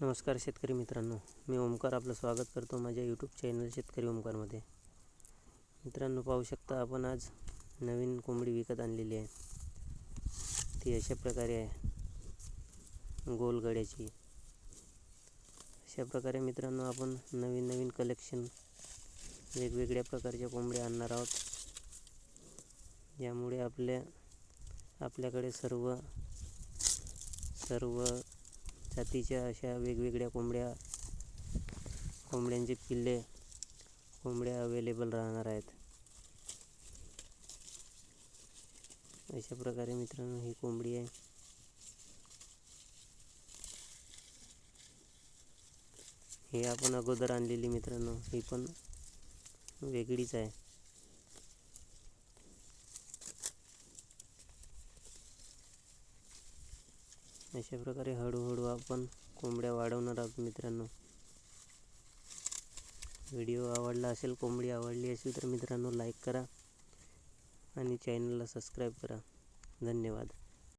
नमस्कार शेतकरी मित्रांनो मी ओमकार आपलं स्वागत करतो माझ्या यूट्यूब चॅनल शेतकरी ओमकारमध्ये. मित्रांनो पाहू शकता आपण आज नवीन कोंबडी विकत आणलेली आहे. ती अशा प्रकारे आहे गोलगड्याची अशा प्रकारे मित्रांनो आपण नवीन नवीन कलेक्शन वेगवेगळ्या प्रकारच्या कोंबड्या आणणार आहोत. यामुळे आपल्या आपल्याकडे सर्व सर्व जातीच्या अशा वेगवेगळ्या कोंबड्या कोंबड्यांचे पिल्ले कोंबड्या अवेलेबल राहणार आहेत. अशा प्रकारे मित्रांनो ही कोंबडी आहे. हे आपण अगोदर आणलेली मित्रांनो ही पण वेगळीच आहे. अशा प्रकारे हळूहळू आपण कोंबड्या वाढवणार आहोत मित्रांनो. व्हिडिओ आवडला असेल कोंबडी आवडली असेल तर मित्रांनो लाईक करा आणि चॅनलला सबस्क्राईब करा. धन्यवाद.